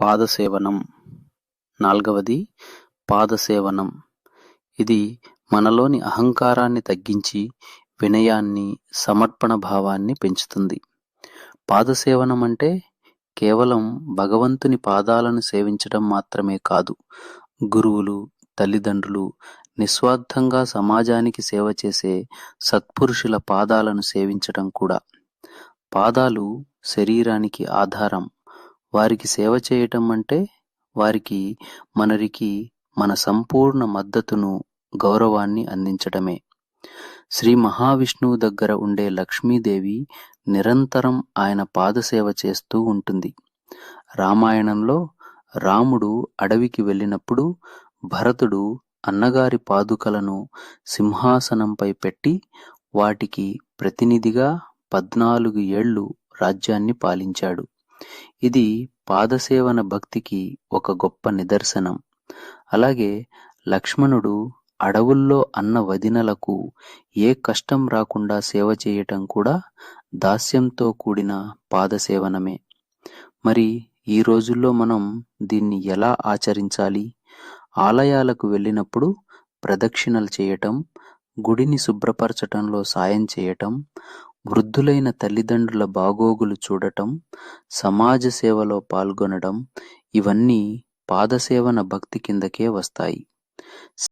పాదసేవనం. నాల్గవది పాదసేవనం. ఇది మనలోని అహంకారాన్ని తగ్గించి వినయాన్ని సమర్పణ భావాన్ని పెంచుతుంది. పాదసేవనం అంటే కేవలం భగవంతుని పాదాలను సేవించడం మాత్రమే కాదు గురువులు తల్లిదండ్రులు నిస్వార్థంగా సమాజానికి సేవ చేసే సత్పురుషుల పాదాలను సేవించడం కూడా. పాదాలు శరీరానికి ఆధారం వారికి సేవ చేయటం అంటే వారికి మనరికి మన సంపూర్ణ మద్దతును గౌరవాన్ని అందించటమే. శ్రీ మహావిష్ణువు దగ్గర ఉండే లక్ష్మీదేవి నిరంతరం ఆయన పాదసేవ చేస్తూ ఉంటుంది. రామాయణంలో రాముడు అడవికి వెళ్ళినప్పుడు భరతుడు అన్నగారి పాదుకలను సింహాసనంపై పెట్టి వాటికి ప్రతినిధిగా పద్నాలుగు ఏళ్ళు రాజ్యాన్ని పాలించాడు. ఇది పాదసేవన భక్తికి ఒక గొప్ప నిదర్శనం. అలాగే లక్ష్మణుడు అడవుల్లో అన్న వదినలకు ఏ కష్టం రాకుండా సేవ చేయటం కూడా దాస్యంతో కూడిన పాదసేవనమే. మరి ఈ రోజుల్లో మనం దీన్ని ఎలా ఆచరించాలి? ఆలయాలకు వెళ్ళినప్పుడు ప్రదక్షిణలు చేయటం గుడిని శుభ్రపరచటంలో సాయం చేయటం వృద్ధులైన తల్లిదండ్రుల బాగోగులు చూడటం సమాజ సేవలో పాల్గొనడం ఇవన్నీ పాదసేవన భక్తి కిందకే వస్తాయి.